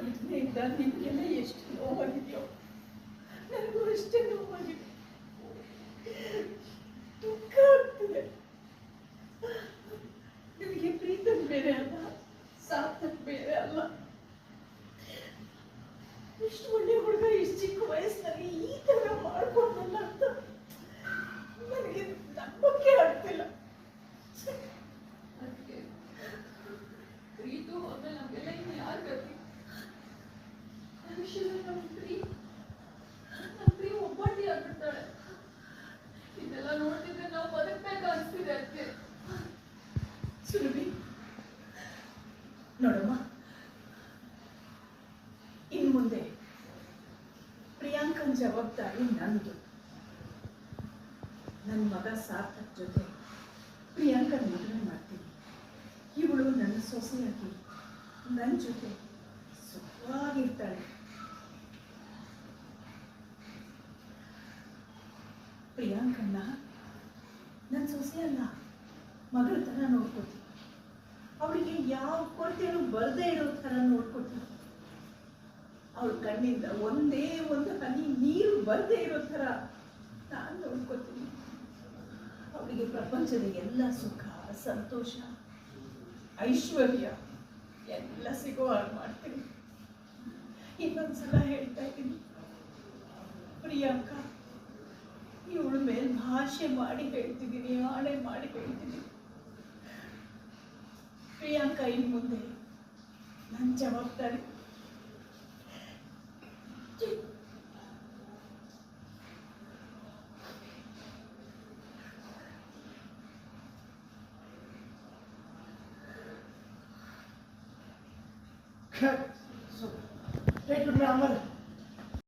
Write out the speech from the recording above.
I birbirine geçti. Oha gidiyor. ಬದುಕ್ಬೇಕು ಅನ್ಸ್ತಿದೆ ಸುರಭಿ. ನೋಡಮ್ಮ. ಇನ್ನು ಮುಂದೆ ಪ್ರಿಯಾಂಕನ್ ಜವಾಬ್ದಾರಿ ನಂದು. ನನ್ನ ಮಗ ಸಾರ್ಥಕ್ ಜೊತೆ ಪ್ರಿಯಾಂಕನ್ ಮದುವೆ ಮಾಡ್ತೀನಿ. ಇವಳು ನನ್ನ ಸೊಸೆಯಾಗಿ ನನ್ನ ಜೊತೆ ಸುಖವಾಗಿರ್ತಾಳೆ. ಪ್ರಿಯಾಂಕನ್ನ ಸೊಸೆ ಅಲ್ಲ ಮಗಳ ಥರ ನೋಡ್ಕೊತೀನಿ ಅವಳಿಗೆ ಯಾವ ಕೊರತೆಯೂ ಬರದೇ ಇರೋ ಥರ ನೋಡ್ಕೊತೀನಿ ಅವಳ ಕಣ್ಣಿಂದ ಒಂದೇ ಒಂದು ಹನಿ ನೀರು ಬರದೇ ಇರೋ ಥರ ನಾನು ನೋಡ್ಕೊತೀನಿ ಅವಳಿಗೆ ಪ್ರಪಂಚದ ಎಲ್ಲ ಸುಖ, ಸಂತೋಷ, ಐಶ್ವರ್ಯ ಎಲ್ಲ ಸಿಗೋ ಹಾಗೆ ಮಾಡ್ತೀನಿ. ಇನ್ನೊಂದ್ಸಲ ಹೇಳ್ತಾ ಇದ್ದೀನಿ. ಪ್ರಿಯಾಂಕಾ ಇವಳ ಮೇಲೆ ಭಾಷೆ ಮಾಡಿ ಹೇಳ್ತಿದ್ದೀನಿ ಆಣೆ ಮಾಡಿ ಹೇಳ್ತಿದ್ದೀನಿ ಪ್ರಿಯಾಂಕಾ ಇನ್ ಮುಂದೆ ನನ್ನ ಜವಾಬ್ದಾರಿ Cut. So, take it now, mother.